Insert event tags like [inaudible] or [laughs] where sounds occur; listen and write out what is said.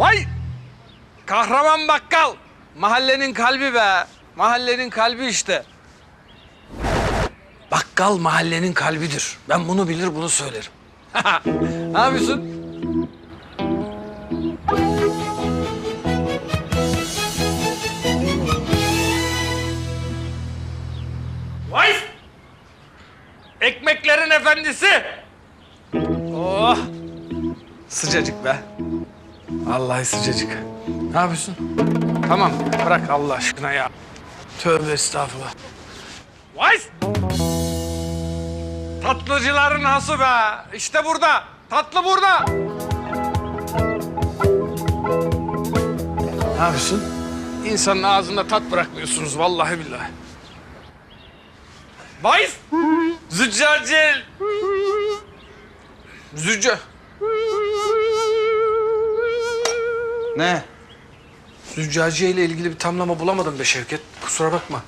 Vay! Kahraman bakkal. Mahallenin kalbi be. Mahallenin kalbi işte. Bakkal mahallenin kalbidir. Ben bunu bilir bunu söylerim. [laughs] ne yapıyorsun? Vay! Ekmeklerin efendisi. Oh! Sıcacık be. Vallahi sıcacık. Ne yapıyorsun? Tamam bırak Allah aşkına ya. Tövbe estağfurullah. Vay! Tatlıcıların hası be. İşte burada. Tatlı burada. Ne yapıyorsun? İnsanın ağzında tat bırakmıyorsunuz vallahi billahi. Vay! Züccacil! Zücca. Ne? Züccaciye ile ilgili bir tamlama bulamadım be Şevket. Kusura bakma.